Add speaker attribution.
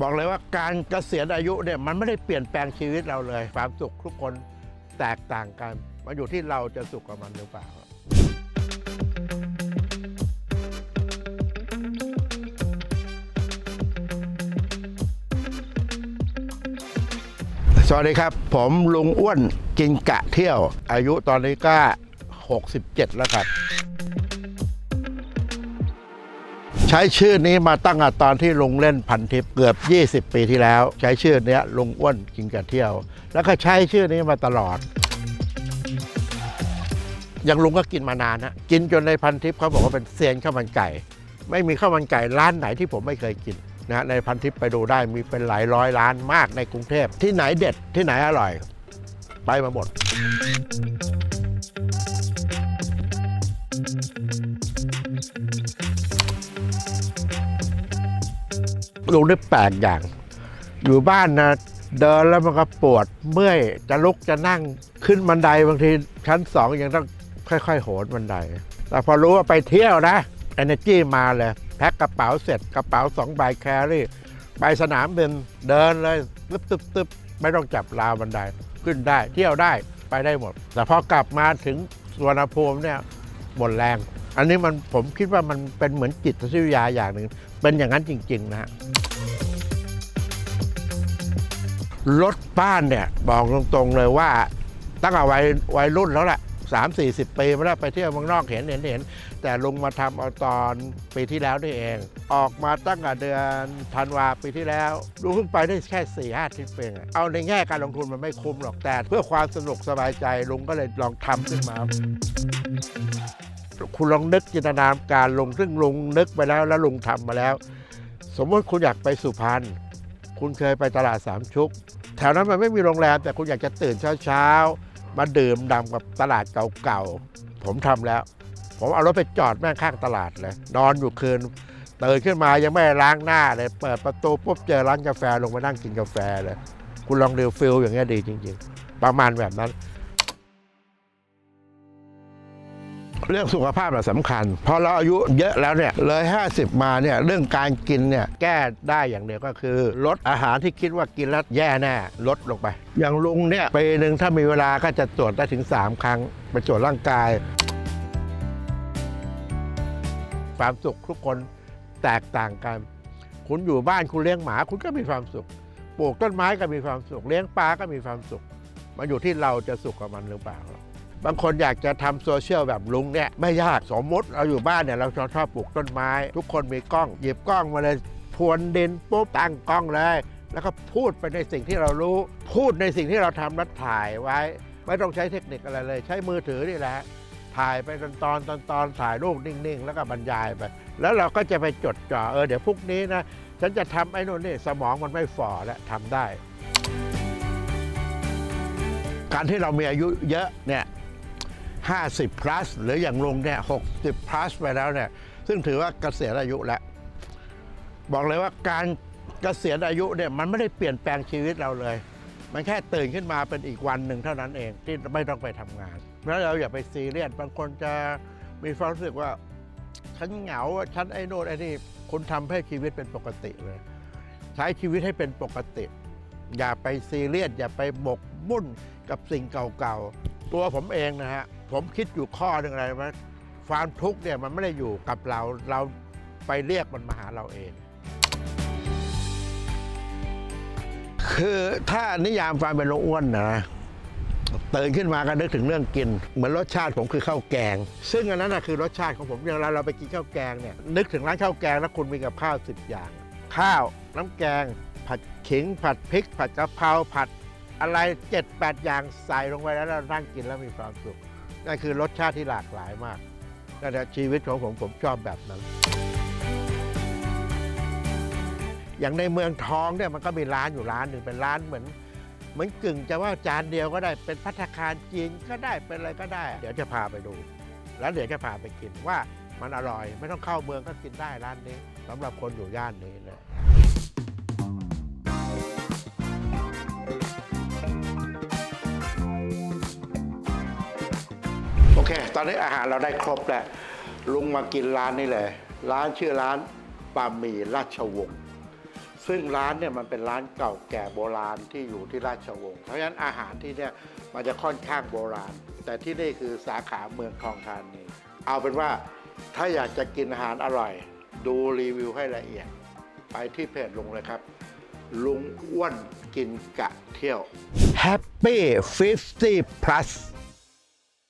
Speaker 1: บอกเลยว่าการเกษียณอายุเนี่ยมันไม่ได้เปลี่ยนแปลงชีวิตเราเลย ความสุขทุกคนแตกต่างกัน มันอยู่ที่เราจะสุขกับมันหรือเปล่า สวัสดีครับ ผมลุงอ้วนกินกะเที่ยว อายุตอนนี้ก็ 67 แล้วครับ ช้ชื่อนี้มาตั้งแต่ตอนที่ลุงเล่นพันทิปเกือบ 20 ปีที่แล้ว ใช้ชื่อเนี้ยลุงอ้วนกินกะเที่ยว แล้วก็ใช้ชื่อนี้มาตลอดอย่างลุงก็กินมานานนะกินจนในพันทิปเขาบอกว่าเป็นเซียนข้าวมันไก่ ไม่มีข้าวมันไก่ร้านไหนที่ผมไม่เคยกินนะในพันทิปไปดูได้มีเป็นหลายร้อยร้านมากในกรุงเทพที่ไหนเด็ดที่ไหนอร่อย ไปมาหมด ลุงได้แปลกอย่าง อยู่บ้านนะเดินแล้วมันก็ปวดเมื่อยจะลุกจะนั่งขึ้นบันไดบางทีชั้นสองยังต้องค่อย ๆ โหนบันได แต่พอรู้ว่าไปเที่ยวนะ energy มาเลย แพ็คกระเป๋าเสร็จกระเป๋าสองใบแครี่ไปสนามบินเดินเลยตึ๊บตึ๊บตึ๊บไม่ต้องจับราวบันไดขึ้นได้ เที่ยวได้ไปได้หมด แต่พอกลับมาถึงสวนภูมิเนี่ยหมดแรง อันนี้มันผมคิดว่ามันเป็นเหมือนจิตวิทยาอย่างหนึ่งเป็นอย่างนั้นจริง ๆ นะฮะรถบ้านเนี่ยบอกตรงๆเลยว่า ตั้งแต่วัยวัยรุ่นแล้วแหละสามสี่สิบปีมาแล้วไปเที่ยวเมืองนอกเห็นเห็นเห็น แต่ลุงมาทำเอาตอนปีที่แล้วนี่เอง ออกมาตั้งแต่เดือนธันวาปีที่แล้วลุงเพิ่งไปได้แค่4ี่ห้าทิปเองเอาในแง่การลงทุนมันไม่คุ้มหรอกแต่ เพื่อความสนุกสบายใจลุงก็เลยลองทำขึ้นมา คุณลองนึกจินตนาการลงซึ่งลงนึกไปแล้วแล้วลงทำมาแล้ว สมมติคุณอยากไปสุพรรณคุณเคยไปตลาดสามชุก แถวนั้นมันไม่มีโรงแรม แต่คุณอยากจะตื่นเช้าๆ มาดื่มด่ำกับตลาดเก่าๆ ผมทำแล้ว ผมเอารถไปจอดแม่งข้างตลาดเลยนอนอยู่คืนตื่นขึ้นมายังไม่ล้างหน้าเลย เปิดประตูปุ๊บเจอร้านกาแฟลงมานั่งกินกาแฟเลย คุณลองเดูฟิลอย่างเงี้ยดีจริง ๆ ประมาณแบบนั้น เรื่องสุขภาพเราสำคัญ พอเราอายุเยอะแล้วเนี่ยเลย 50 มาเนี่ยเรื่องการกินเนี่ยแก้ได้อย่างเดียวก็คือ ลดอาหารที่คิดว่ากินแล้วแย่แน่ลดลงไป อย่างลุงเนี่ยปีหนึ่งถ้ามีเวลาก็จะตรวจได้ถึง 3 ครั้งไปตรวจร่างกาย ความสุขทุกคนแตกต่างกัน คุณอยู่บ้านคุณเลี้ยงหมา คุณก็มีความสุขปลูกต้นไม้ก็มีความสุข เลี้ยงปลาก็มีความสุข มันอยู่ที่เราจะสุขกับมันหรือเปล่า บางคนอยากจะทำโซเชียลแบบลุงเนี่ยไม่ยากสมมติเราอยู่บ้านเนี่ยเราชอบชอบปลูกต้นไม้ ทุกคนมีกล้อง หยิบกล้องมาเลยพวนดินปุ๊บตั้งกล้องเลย แล้วก็พูดไปในสิ่งที่เรารู้ พูดในสิ่งที่เราทำแล้วถ่ายไว้ ไม่ต้องใช้เทคนิคอะไรเลย ใช้มือถือนี่แหละถ่ายไปตอนตอนตอนตอนถ่ายรูปนิ่งๆ แล้วก็บรรยายไป แล้วเราก็จะไปจดจ่อเออเดี๋ยวพรุ่งนี้นะฉันจะทำไอ้นู่นนี่สมองมันไม่ฝ่อแล้วทำได้ การที่เรามีอายุเยอะเนี่ย 50 plus หรืออย่างลงเนี่ย60 plus ไปแล้วเนี่ยซึ่งถือว่าเกษียณอายุแล้ว บอกเลยว่าการเกษียณอายุเนี่ยมันไม่ได้เปลี่ยนแปลงชีวิตเราเลย มันแค่ตื่นขึ้นมาเป็นอีกวันหนึ่งเท่านั้นเองที่ไม่ต้องไปทำงานแล้วเราอย่าไปซีเรียสบางคนจะมีความรู้สึกว่าฉันเหงาฉันไอ้โน่นไอ้นี่คุณทำให้ชีวิตเป็นปกติเลย ใช้ชีวิตให้เป็นปกติ อย่าไปซีเรียสอย่าไปหมกมุ่นกับสิ่งเก่าๆ ตัวผมเองนะฮะ ผมคิดอยู่ข้อหนึ่งอะไรไหมความทุกข์เนี่ยมันไม่ได้อยู่กับเราเราไปเรียกมันมาหาเราเอง คือถ้านิยามความเป็นโรคอ้วนนะตื่นขึ้นมาก็นึกถึงเรื่องกิน เหมือนรสชาติผมคือข้าวแกง ซึ่งอันนั้นนะคือรสชาติของผมอย่างเราเราไปกินข้าวแกงเนี่ยนึกถึงร้านข้าวแกงแล้วคุณมีกับข้าวสิบอย่าง ข้าวน้ำแกง ผัดขิง ผัดพริก ผัดกะเพราผัดอะไรเจ็ดแปดอย่างใส่ลงไปแล้วเรานั่งกินแล้วมีความสุข นั่นคือรสชาติที่หลากหลายมากนั่นแหละชีวิตของผมผมชอบแบบนั้น อย่างในเมืองทองเนี่ยมันก็มีร้านอยู่ร้านหนึ่งเป็นร้านเหมือนเหมือนกึ่งจะว่าจานเดียวก็ได้เป็นพัตตาคารจีนก็ได้เป็นอะไรก็ได้ เดี๋ยวจะพาไปดู แล้วเดี๋ยวจะพาไปกินว่ามันอร่อย ไม่ต้องเข้าเมืองก็กินได้ร้านนี้สำหรับคนอยู่ย่านนี้นะ เค ตอนนี้อาหารเราได้ครบแล้ว ลุงมากินร้านนี้เลย ร้านชื่อร้านบะหมี่ราชวงศ์ ซึ่งร้านเนี่ยมันเป็นร้านเก่าแก่โบราณที่อยู่ที่ราชวงศ์ เพราะฉะนั้นอาหารที่เนี่ยมันจะค่อนข้างโบราณ แต่ที่นี่คือสาขาเมืองทองธานี เอาเป็นว่าถ้าอยากจะกินอาหารอร่อย ดูรีวิวให้ละเอียด ไปที่เพจลุงเลยครับ ลุงอ้วนกินกะเที่ยว Happy 50 plus